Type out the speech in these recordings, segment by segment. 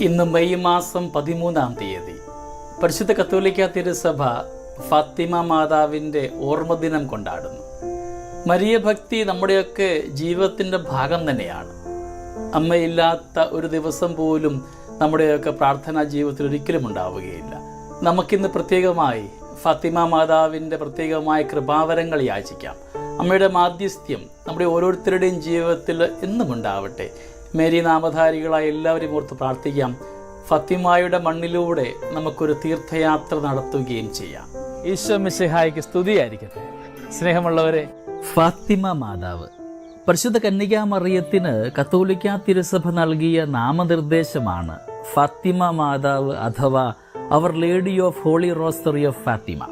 ഇന്ന് മെയ് മാസം പതിമൂന്നാം തീയതി. പരിശുദ്ധ കത്തോലിക്ക തിരുസഭ ഫാത്തിമ മാതാവിന്റെ ഓർമ്മദിനം കൊണ്ടാടുന്നു. മരിയ ഭക്തി നമ്മുടെയൊക്കെ ജീവിതത്തിന്റെ ഭാഗം തന്നെയാണ്. അമ്മയില്ലാത്ത ഒരു ദിവസം പോലും നമ്മുടെയൊക്കെ പ്രാർത്ഥനാ ജീവിതത്തിൽ ഒരിക്കലും ഉണ്ടാവുകയില്ല. നമുക്കിന്ന് പ്രത്യേകമായി ഫാത്തിമ മാതാവിന്റെ പ്രത്യേകമായ കൃപാവരങ്ങൾ യാചിക്കാം. അമ്മയുടെ മാധ്യസ്ഥ്യം നമ്മുടെ ഓരോരുത്തരുടെയും ജീവിതത്തിൽ എന്നും ഉണ്ടാവട്ടെ. മേരി നാമധാരികളായ എല്ലാവരും ഓർത്ത് പ്രാർത്ഥിക്കാം. ഫത്തിമായുടെ മണ്ണിലൂടെ നമുക്കൊരു തീർത്ഥയാത്ര നടത്തുകയും ചെയ്യാം. ഈശോ മിശിഹായ്ക്ക് സ്തുതിയായിരിക്കട്ടെ. സ്നേഹമുള്ളവരെ. ഫാത്തിമ മാതാവ് പരിശുദ്ധ കന്യകാമറിയത്തിന് കത്തോലിക്ക തിരുസഭ നൽകിയ നാമനിർദ്ദേശമാണ് ഫാത്തിമ മാതാവ് അഥവാ our lady of holy rosary of Fatima.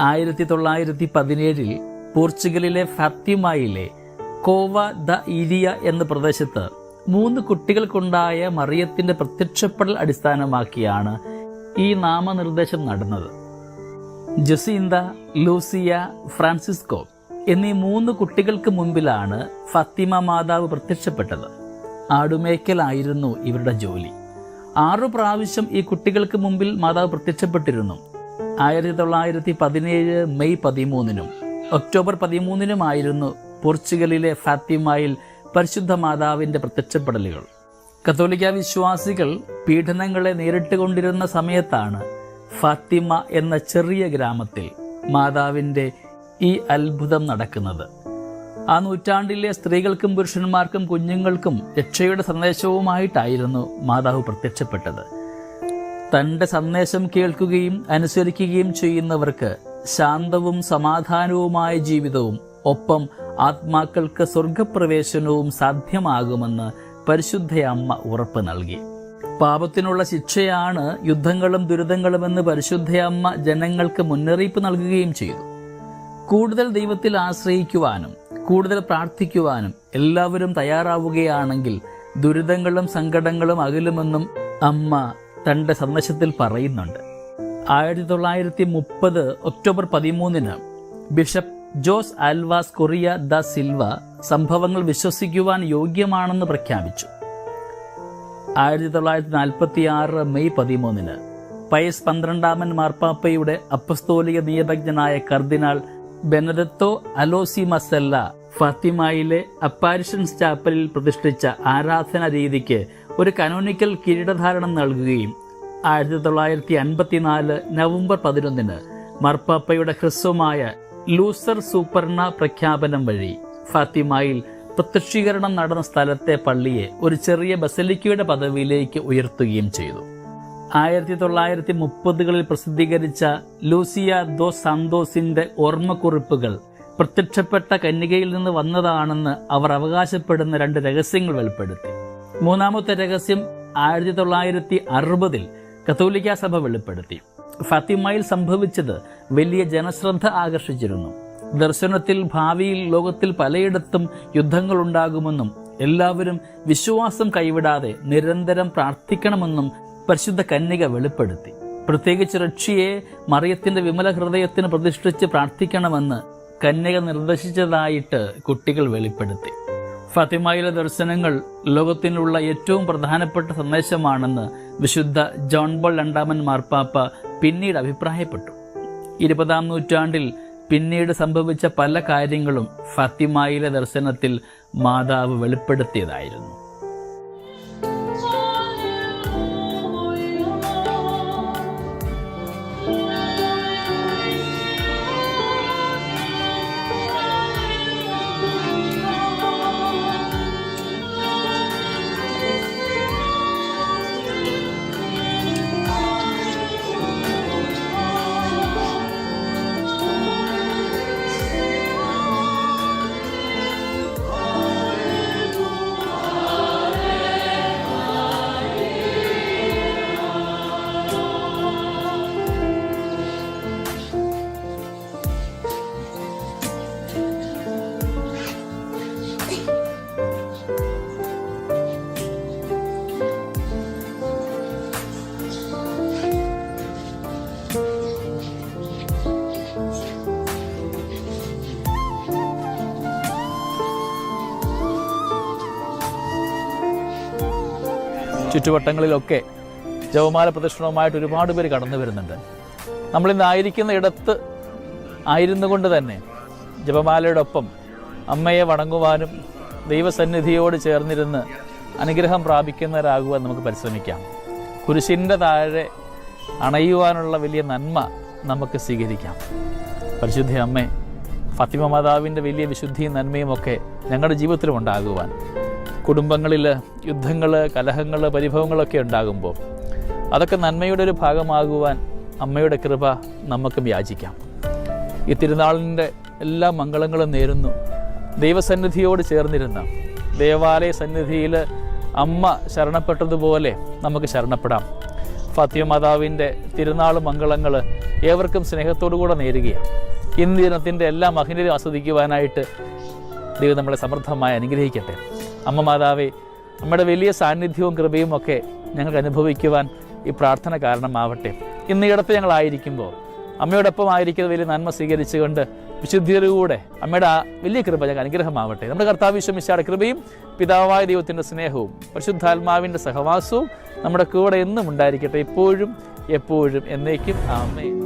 ആയിരത്തി തൊള്ളായിരത്തി പതിനേഴിൽ പോർച്ചുഗലിലെ ഫാത്തിമയിലെ കോവ ദ ഇരിയ എന്ന പ്രദേശത്ത് മൂന്ന് കുട്ടികൾക്കുണ്ടായ മറിയത്തിന്റെ പ്രത്യക്ഷപ്പെടൽ അടിസ്ഥാനമാക്കിയാണ് ഈ നാമനിർദ്ദേശം നടന്നത്. ജസീന്ത ലൂസിയ ഫ്രാൻസിസ്കോ എന്നീ മൂന്ന് കുട്ടികൾക്ക് മുൻപിലാണ് ഫത്തിമ മാതാവ് പ്രത്യക്ഷപ്പെട്ടത്. ആടുമേക്കലായിരുന്നു ഇവരുടെ ജോലി. ആറു പ്രാവശ്യം ഈ കുട്ടികൾക്ക് മുമ്പിൽ മാതാവ് പ്രത്യക്ഷപ്പെട്ടിരുന്നു. ആയിരത്തി തൊള്ളായിരത്തി പതിനേഴ് മെയ് പതിമൂന്നിനും ഒക്ടോബർ പതിമൂന്നിനുമായിരുന്നു പോർച്ചുഗലിലെ ഫാത്തിമയിൽ പരിശുദ്ധ മാതാവിന്റെ പ്രത്യക്ഷപ്പെടലുകൾ. കത്തോലിക്ക വിശ്വാസികൾ പീഡനങ്ങളെ നേരിട്ടുകൊണ്ടിരുന്ന സമയത്താണ് ഫാത്തിമ എന്ന ചെറിയ ഗ്രാമത്തിൽ മാതാവിന്റെ ഈ അത്ഭുതം നടക്കുന്നത്. ആ നൂറ്റാണ്ടിലെ സ്ത്രീകൾക്കും പുരുഷന്മാർക്കും കുഞ്ഞുങ്ങൾക്കും രക്ഷയുടെ സന്ദേശവുമായിട്ടായിരുന്നു മാതാവ് പ്രത്യക്ഷപ്പെട്ടത്. തന്റെ സന്ദേശം കേൾക്കുകയും അനുസരിക്കുകയും ചെയ്യുന്നവർക്ക് ശാന്തവും സമാധാനവുമായ ജീവിതവും ഒപ്പം ആത്മാക്കൾക്ക് സ്വർഗപ്രവേശനവും സാധ്യമാകുമെന്ന് പരിശുദ്ധയമ്മ ഉറപ്പ് നൽകി. പാപത്തിനുള്ള ശിക്ഷയാണ് യുദ്ധങ്ങളും ദുരിതങ്ങളുമെന്ന് പരിശുദ്ധയമ്മ ജനങ്ങൾക്ക് മുന്നറിയിപ്പ് നൽകുകയും ചെയ്തു. കൂടുതൽ ദൈവത്തിൽ ആശ്രയിക്കുവാനും കൂടുതൽ പ്രാർത്ഥിക്കുവാനും എല്ലാവരും തയ്യാറാവുകയാണെങ്കിൽ ദുരിതങ്ങളും സങ്കടങ്ങളും അകലുമെന്നും അമ്മ തന്റെ സന്ദേശത്തിൽ പറയുന്നുണ്ട്. ആയിരത്തി തൊള്ളായിരത്തി മുപ്പത് ഒക്ടോബർ പതിമൂന്നിന് bishop Jose Alves Correia da Silva സംഭവങ്ങൾ വിശ്വസിക്കുവാൻ യോഗ്യമാണെന്ന് പ്രഖ്യാപിച്ചു. ആയിരത്തി തൊള്ളായിരത്തി നാൽപ്പത്തി ആറ് മെയ് പതിമൂന്നിന് പയസ് പന്ത്രണ്ടാമൻ മാർപ്പാപ്പയുടെ അപ്പസ്തോലിക നിയമജ്ഞനായ കർദിനാൾ ബെനദത്തോ അലോസി മസല്ല ഫാത്തിമയിലെ അപ്പാരിഷൻസ് ചാപ്പലിൽ പ്രതിഷ്ഠിച്ച ആരാധന രീതിക്ക് ഒരു കനോനിക്കൽ കിരീടധാരണം നൽകുകയും ആയിരത്തി തൊള്ളായിരത്തി അൻപത്തിനാല് നവംബർ പതിനൊന്നിന് മാർപ്പാപ്പയുടെ ഹ്രസ്വമായ ലൂസർ സൂപ്പർണ പ്രഖ്യാപനം വഴി ഫാത്തിമയിൽ പ്രത്യക്ഷീകരണം നടന്ന സ്ഥലത്തെ പള്ളിയെ ഒരു ചെറിയ ബസലിക്കയുടെ പദവിയിലേക്ക് ഉയർത്തുകയും ചെയ്തു. ആയിരത്തി തൊള്ളായിരത്തി മുപ്പതുകളിൽ പ്രസിദ്ധീകരിച്ച ലൂസിയ ദോ സാന്തോസിന്റെ ഓർമ്മക്കുറിപ്പുകൾ പ്രത്യക്ഷപ്പെട്ട കന്യകയിൽ നിന്ന് വന്നതാണെന്ന് അവർ അവകാശപ്പെടുന്ന രണ്ട് രഹസ്യങ്ങൾ വെളിപ്പെടുത്തി. മൂന്നാമത്തെ രഹസ്യം ആയിരത്തി തൊള്ളായിരത്തി അറുപതിൽ കത്തോലിക്ക സഭ വെളിപ്പെടുത്തി. ഫാത്തിമയിൽ സംഭവിച്ചത് വലിയ ജനശ്രദ്ധ ആകർഷിച്ചിരുന്നു. ദർശനത്തിൽ ഭാവിയിൽ ലോകത്തിൽ പലയിടത്തും യുദ്ധങ്ങൾ ഉണ്ടാകുമെന്നും എല്ലാവരും വിശ്വാസം കൈവിടാതെ നിരന്തരം പ്രാർത്ഥിക്കണമെന്നും പരിശുദ്ധ കന്യക വെളിപ്പെടുത്തി. പ്രത്യേകിച്ച് റഷ്യയെ മറിയത്തിന്റെ വിമല ഹൃദയത്തിന് പ്രതിഷ്ഠിച്ച് പ്രാർത്ഥിക്കണമെന്ന് കന്യക നിർദ്ദേശിച്ചതായിട്ട് കുട്ടികൾ വെളിപ്പെടുത്തി. ഫാത്തിമയിലെ ദർശനങ്ങൾ ലോകത്തിനുള്ള ഏറ്റവും പ്രധാനപ്പെട്ട സന്ദേശമാണെന്ന് വിശുദ്ധ ജോൺ ബോൾ രണ്ടാമൻ മാർപ്പാപ്പ പിന്നീട് അഭിപ്രായപ്പെട്ടു. ഇരുപതാം നൂറ്റാണ്ടിൽ പിന്നീട് സംഭവിച്ച പല കാര്യങ്ങളും ഫത്തിമായിലെ ദർശനത്തിൽ മാതാവ് വെളിപ്പെടുത്തിയതായിരുന്നു. ചുറ്റുവട്ടങ്ങളിലൊക്കെ ജവമാല പ്രദക്ഷിണവുമായിട്ട് ഒരുപാട് പേര് കടന്നു വരുന്നുണ്ട്. നമ്മളിന്ന് ആയിരിക്കുന്ന ഇടത്ത് ആയിരുന്നു കൊണ്ട് തന്നെ ജപമാലയുടെ ഒപ്പം അമ്മയെ വണങ്ങുവാനും ദൈവസന്നിധിയോട് ചേർന്നിരുന്ന് അനുഗ്രഹം പ്രാപിക്കുന്നവരാകുവാൻ നമുക്ക് പരിശ്രമിക്കാം. കുരിശിന്റെ താഴെ അണയുവാനുള്ള വലിയ നന്മ നമുക്ക് സ്വീകരിക്കാം. പരിശുദ്ധ അമ്മേ ഫത്തിമ മാതാവിന്റെ വലിയ വിശുദ്ധിയും നന്മയും ഒക്കെ ഞങ്ങളുടെ ജീവിതത്തിലും ഉണ്ടാകുവാൻ കുടുംബങ്ങളിൽ യുദ്ധങ്ങൾ കലഹങ്ങൾ പരിഭവങ്ങളൊക്കെ ഉണ്ടാകുമ്പോൾ അതൊക്കെ നന്മയുടെ ഒരു ഭാഗമാകുവാൻ അമ്മയുടെ കൃപ നമുക്ക് യാചിക്കാം. ഈ തിരുനാളിന്റെ എല്ലാ മംഗളങ്ങളും നേരുന്നു. ദൈവസന്നിധിയോട് ചേർന്നിരുന്ന ദേവാലയ സന്നിധിയിൽ അമ്മ ശരണപ്പെട്ടതുപോലെ നമുക്ക് ശരണപ്പെടാം. ഫാത്തിമ മാതാവിന്റെ തിരുനാൾ മംഗളങ്ങൾ ഏവർക്കും സ്നേഹത്തോടു കൂടെ നേരുകയാണ്. ഇന്ന് ദിനത്തിന്റെ എല്ലാ മഹിനരും ആസ്വദിക്കുവാനായിട്ട് ദൈവം നമ്മളെ സമൃദ്ധമായി അനുഗ്രഹിക്കട്ടെ. അമ്മ മാതാവേ നമ്മുടെ വലിയ സാന്നിധ്യവും കൃപയും ഒക്കെ ഞങ്ങൾക്ക് അനുഭവിക്കുവാൻ ഈ പ്രാർത്ഥന കാരണമാവട്ടെ. ഇന്ന് ഇടത്ത് ഞങ്ങളായിരിക്കുമ്പോൾ അമ്മയോടൊപ്പം ആയിരിക്കുന്ന വലിയ നന്മ സ്വീകരിച്ചുകൊണ്ട് വിശുദ്ധിയോടുകൂടെ അമ്മയുടെ ആ വലിയ കൃപ ഞങ്ങൾ അനുഗ്രഹമാവട്ടെ. നമ്മുടെ കർത്താവ് വിശ്വമിശാടെ കൃപയും പിതാവായ ദൈവത്തിന്റെ സ്നേഹവും പരിശുദ്ധാത്മാവിന്റെ സഹവാസവും നമ്മുടെ കൂടെ എന്നും ഉണ്ടായിരിക്കട്ടെ എപ്പോഴും എപ്പോഴും എന്നേക്കും. ആമേ